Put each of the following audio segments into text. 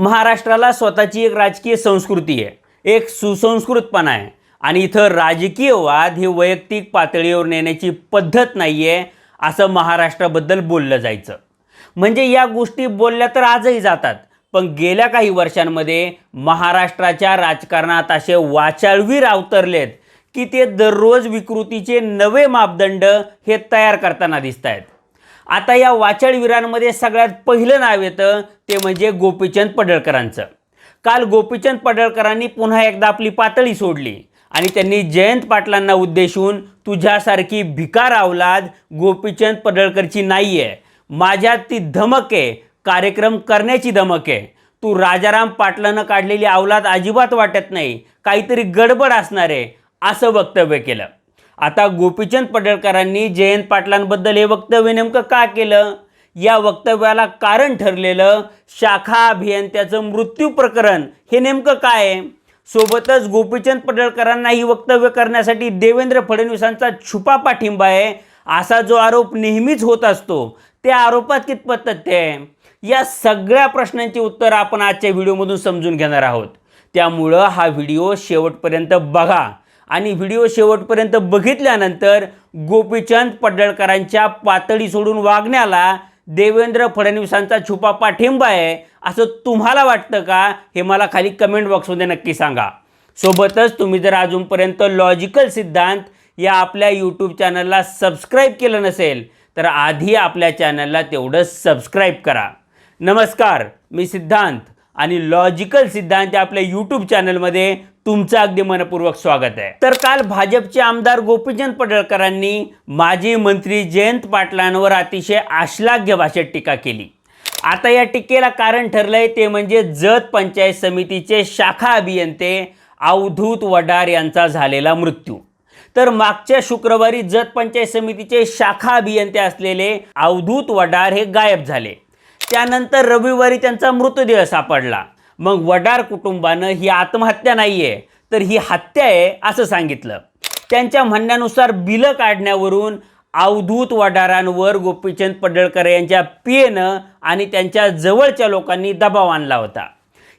महाराष्ट्राला स्वतःची एक राजकीय संस्कृती आहे. एक सुसंस्कृतपणा आहे. आणि इथं राजकीय वाद हे वैयक्तिक पातळीवर नेण्याची पद्धत नाही आहे असं महाराष्ट्राबद्दल बोललं जायचं. म्हणजे या गोष्टी बोलल्या तर आजही जातात. पण गेल्या काही वर्षांमध्ये महाराष्ट्राच्या राजकारणात असे वाचाळवीर अवतरलेत की ते दररोज विकृतीचे नवे मापदंड हे तयार करताना दिसत आहेत आता या वाचाळवीरांमध्ये सगळ्यात पहिलं नाव येतं ते म्हणजे गोपीचंद पडळकरांचं. काल गोपीचंद पडळकरांनी पुन्हा एकदा आपली पातळी सोडली आणि त्यांनी जयंत पाटलांना उद्देशून तुझ्यासारखी भिकार अवलाद गोपीचंद पडळकरची नाही आहे. माझ्यात ती धमक आहे कार्यक्रम करण्याची धमक आहे. तू राजाराम पाटलानं काढलेली अवलाद अजिबात वाटत नाही काहीतरी गडबड असणार आहे असं वक्तव्य केलं. आता गोपीचंद पडळकरांनी जयंत पाटलांबद्दल हे वक्तव्य नेमकं का केलं? या वक्तव्याला कारण ठरलेलं शाखा अभियंत्याचं मृत्यू प्रकरण हे नेमकं काय आहे? सोबतच गोपीचंद पडळकरांना ही वक्तव्य करण्यासाठी देवेंद्र फडणवीसांचा छुपा पाठिंबा आहे असा जो आरोप नेहमीच होत असतो त्या आरोपात कितपत तथ्य आहे? या सगळ्या प्रश्नांची उत्तर आपण आजच्या व्हिडिओमधून समजून घेणार आहोत. त्यामुळं हा व्हिडिओ शेवटपर्यंत बघा. आणि व्हिडिओ शेवटपर्यंत बघितल्यानंतर गोपीचंद पडळकरांच्या पातळी सोडून वागण्याला देवेंद्र फडणवीसांचा छुपा पाठिंबा आहे असं तुम्हाला वाटतं का? हे मला खाली कमेंट बॉक्समध्ये नक्की सांगा. सोबतच तुम्ही जर अजूनपर्यंत लॉजिकल सिद्धांत या आपल्या यूट्यूब चॅनलला सबस्क्राईब केलं नसेल तर आधी आपल्या चॅनलला तेवढं सबस्क्राईब करा. नमस्कार मी सिद्धांत. आणि लॉजिकल सिद्धांत आपल्या यूट्यूब चॅनलमध्ये तुमचं अगदी मनपूर्वक स्वागत आहे. तर काल भाजपचे आमदार गोपीचंद पडळकरांनी माजी मंत्री जयंत पाटलांवर अतिशय आश्लाघ्य भाषेत टीका केली. आता या टीकेला कारण ठरलंय ते म्हणजे जत पंचायत समितीचे शाखा अभियंते अवधूत वडार यांचा झालेला मृत्यू. तर मागच्या शुक्रवारी जत पंचायत समितीचे शाखा अभियंते असलेले अवधूत वडार हे गायब झाले. त्यानंतर रविवारी त्यांचा मृतदेह सापडला. मग वडार कुटुंबानं ही आत्महत्या नाही आहे तर ही हत्या आहे असं सांगितलं. त्यांच्या म्हणण्यानुसार बिलं काढण्यावरून अवधूत वडारांवर गोपीचंद पडळकर यांच्या पियेनं आणि त्यांच्या जवळच्या लोकांनी दबाव आणला होता.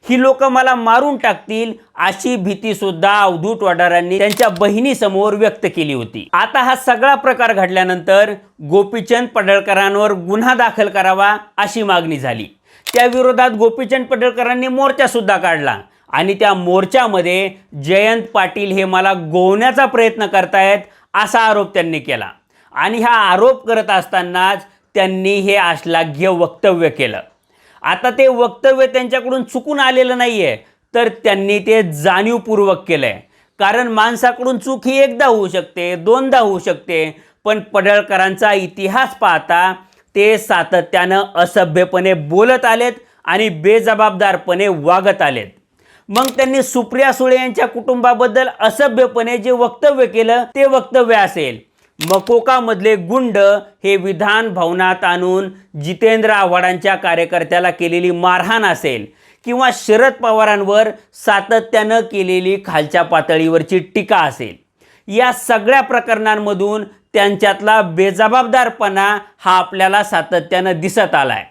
ही लोक मला मारून टाकतील अशी भीती सुद्धा अवधूत वडारांनी त्यांच्या बहिणीसमोर व्यक्त केली होती. आता हा सगळा प्रकार घडल्यानंतर गोपीचंद पडळकरांवर गुन्हा दाखल करावा अशी मागणी झाली. त्या विरोधात गोपीचंद पडळकरांनी मोर्चा सुद्धा काढला आणि त्या मोर्चामध्ये जयंत पाटील हे मला गोवण्याचा प्रयत्न करतायत असा आरोप त्यांनी केला. आणि हा आरोप करत असतानाच त्यांनी हे आश्लाघ्य वक्तव्य केलं. आता ते वक्तव्य त्यांच्याकडून चुकून आलेलं नाही आहे तर त्यांनी ते जाणीवपूर्वक केलं आहे कारण माणसाकडून चूक ही एकदा होऊ शकते दोनदा होऊ शकते. पण पडळकरांचा इतिहास पाहता ते सातत्यानं असभ्यपणे बोलत आलेत आणि बेजबाबदारपणे वागत आलेत. मग त्यांनी सुप्रिया सुळे यांच्या कुटुंबाबद्दल असभ्यपणे जे वक्तव्य केलं ते वक्तव्य असेल. मकोकामधले गुंड हे विधान भवनात आणून जितेंद्र आव्हाडांच्या कार्यकर्त्याला केलेली मारहाण असेल किंवा शरद पवारांवर सातत्यानं केलेली खालच्या पातळीवरची टीका असेल. या सगळ्या प्रकरणांमधून त्यांच्यातला बेजबाबदारपणा हा आपल्याला सातत्यानं दिसत आला आहे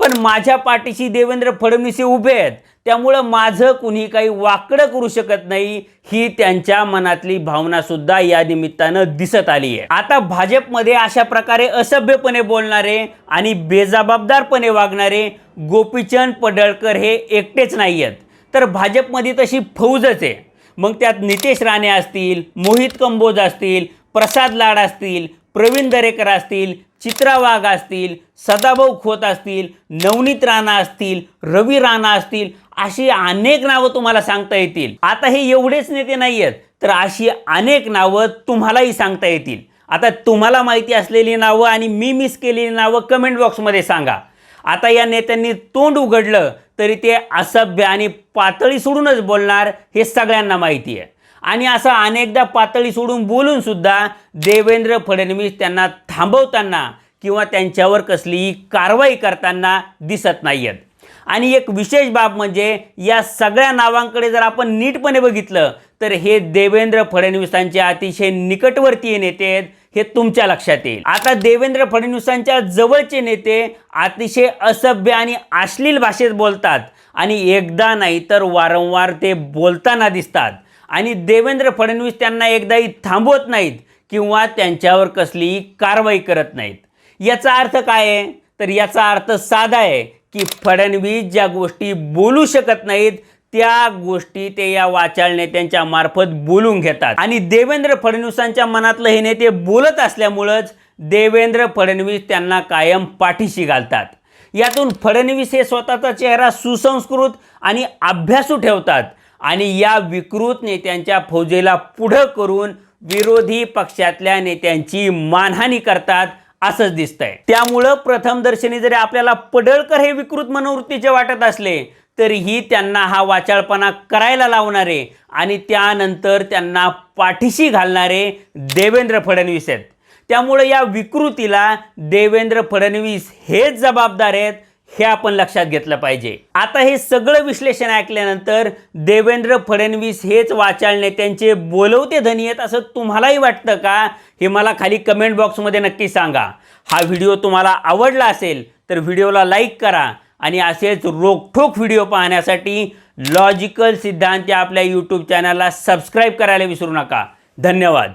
पण माझ्या पाठीशी देवेंद्र फडणवीस हे उभे आहेत. त्यामुळं माझं कुणी काही वाकडं करू शकत नाही ही त्यांच्या मनातली भावना सुद्धा या निमित्तानं दिसत आली आहे आता भाजपमध्ये अशा प्रकारे असभ्यपणे बोलणारे आणि बेजबाबदारपणे वागणारे गोपीचंद पडळकर हे एकटेच नाही आहेत तर भाजपमध्ये तशी फौजच आहे. मग त्यात नितेश राणे असतील मोहित कंबोज असतील प्रसाद लाड असतील प्रवीण दरेकर असतील चित्रा वाघ असतील सदाभाऊ खोत असतील नवनीत राणा असतील रवी राणा असतील अशी अनेक नावं तुम्हाला सांगता येतील. आता हे एवढेच नेते नाही आहेत तर अशी अनेक नावं तुम्हालाही सांगता येतील. आता तुम्हाला माहिती असलेली नावं आणि मी मिस केलेली नावं कमेंट बॉक्समध्ये सांगा. आता या नेत्यांनी तोंड उघडलं तरी ते असभ्य आणि पातळी सोडूनच बोलणार हे सगळ्यांना माहिती आहे. आणि असं अनेकदा पातळी सोडून बोलून सुद्धा देवेंद्र फडणवीस त्यांना थांबवताना किंवा त्यांच्यावर कसलीही कारवाई करताना दिसत नाही आहेत आणि एक विशेष बाब म्हणजे या सगळ्या नावांकडे जर आपण नीटपणे बघितलं तर हे देवेंद्र फडणवीसांचे अतिशय निकटवर्तीय नेते आहेत हे तुमच्या लक्षात येईल. आता देवेंद्र फडणवीसांच्या जवळचे नेते अतिशय असभ्य आणि अश्लील भाषेत बोलतात आणि एकदा नाही तर वारंवार ते बोलताना दिसतात. आणि देवेंद्र फडणवीस त्यांना एकदाही थांबवत नाहीत किंवा त्यांच्यावर कसलीही कारवाई करत नाहीत. याचा अर्थ काय आहे? तर याचा अर्थ साधा आहे की फडणवीस ज्या गोष्टी बोलू शकत नाहीत त्या गोष्टी ते या वाचाळ नेत्यांच्या मार्फत बोलून घेतात. आणि देवेंद्र फडणवीसांच्या मनातलं हे नेते बोलत असल्यामुळंच देवेंद्र फडणवीस त्यांना कायम पाठीशी घालतात. यातून फडणवीस हे स्वतःचा चेहरा सुसंस्कृत आणि अभ्यासू ठेवतात. आणि या विकृत नेत्यांच्या फौजेला पुढं करून विरोधी पक्षातल्या नेत्यांची मानहानी करतात असंच दिसतंय. त्यामुळं प्रथमदर्शनी जरी आपल्याला पडळकर हे विकृत मनोवृत्तीचे वाटत असले तरीही त्यांना हा वाचाळपणा करायला लावणारे आणि त्यानंतर त्यांना पाठीशी घालणारे देवेंद्र फडणवीस आहेत. त्यामुळे या विकृतीला देवेंद्र फडणवीस हेच जबाबदार आहेत हे आपण लक्षात घेतलं पाहिजे. आता हे सगळं विश्लेषण ऐकल्यानंतर देवेंद्र फडणवीस हेच वाचाळ नेत्यांचे बोलवते धनी आहेत असं तुम्हालाही वाटतं का? हे मला खाली कमेंट बॉक्समध्ये नक्की सांगा. हा व्हिडिओ तुम्हाला आवडला असेल तर व्हिडिओला लाईक करा आणि असेच रोखठोक व्हिडिओ पाहण्यासाठी लॉजिकल सिद्धांत या आपल्या यूट्यूब चॅनलला सबस्क्राईब करायला विसरू नका. धन्यवाद.